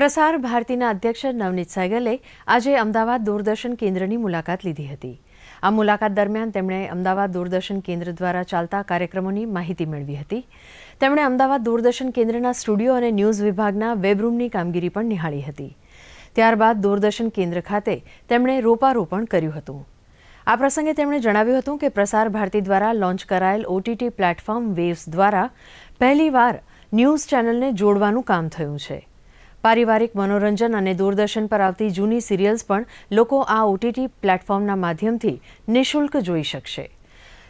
પ્રસાર ભારતીના અધ્યક્ષ નવનીત સહગલે આજે અમદાવાદ દૂરદર્શન કેન્દ્રની મુલાકાત લીધી હતી. આ મુલાકાત દરમિયાન તેમણે અમદાવાદ દૂરદર્શન કેન્દ્ર દ્વારા ચાલતા કાર્યક્રમોની માહિતી મેળવી હતી. તેમણે અમદાવાદ દૂરદર્શન કેન્દ્રના સ્ટુડિયો અને ન્યૂઝ વિભાગના વેબરૂમની કામગીરી પણ નિહાળી હતી. ત્યારબાદ દૂરદર્શન કેન્દ્ર ખાતે તેમણે રોપારોપણ કર્યું હતું. આ પ્રસંગે તેમણે જણાવ્યું હતું કે પ્રસાર ભારતી દ્વારા લોન્ચ કરાયેલ ઓટીટી પ્લેટફોર્મ વેવ્સ દ્વારા પહેલીવાર ન્યૂઝ ચેનલને જોડવાનું કામ થયું છે. પારિવારિક મનોરંજન અને દૂરદર્શન પર આવતી જૂની સિરિયલ્સ પણ લોકો આ ઓટીટી પ્લેટફોર્મના માધ્યમથી નિઃશુલ્ક જોઈ શકશે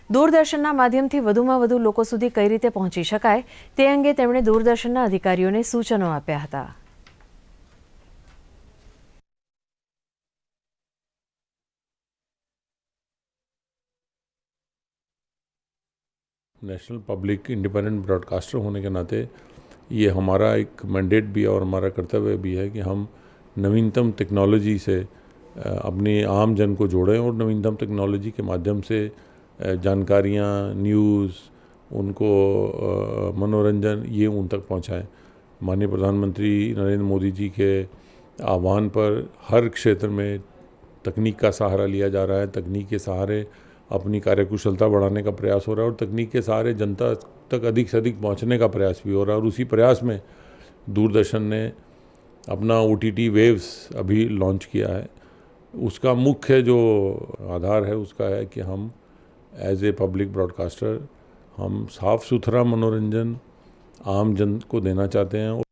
દૂરદર્શનના માધ્યમથી વધુમાં વધુ લોકો સુધી કઈ રીતે પહોંચી શકાય તે અંગે તેમણે દૂરદર્શનના અધિકારીઓને સૂચનો આપ્યા હતા नेशनल पब्लिक इंडिपेंडेंट ब्रॉडकास्टर होने के नाते ये हमारा एक मैंडेट भी है और हमारा कर्तव्य भी है कि हम नवीनतम टेक्नोलॉजी से अपने आम जन को जोड़ें और नवीनतम टेक्नोलॉजी के माध्यम से जानकारियाँ न्यूज़ उनको मनोरंजन, ये उन तक पहुँचाएँ। माननीय प्रधानमंत्री नरेंद्र मोदी जी के आह्वान पर हर क्षेत्र में तकनीक का सहारा लिया जा रहा है। तकनीक के सहारे अपनी कार्यकुशलता बढ़ाने का प्रयास हो रहा है और तकनीक के सहारे जनता तक अधिक से अधिक पहुँचने का प्रयास भी हो रहा है। और उसी प्रयास में दूरदर्शन ने अपना ओ टी वेव्स अभी लॉन्च किया है। उसका मुख्य जो आधार है, उसका है कि हम एज ए पब्लिक ब्रॉडकास्टर हम साफ़ सुथरा मनोरंजन आम जन को देना चाहते हैं।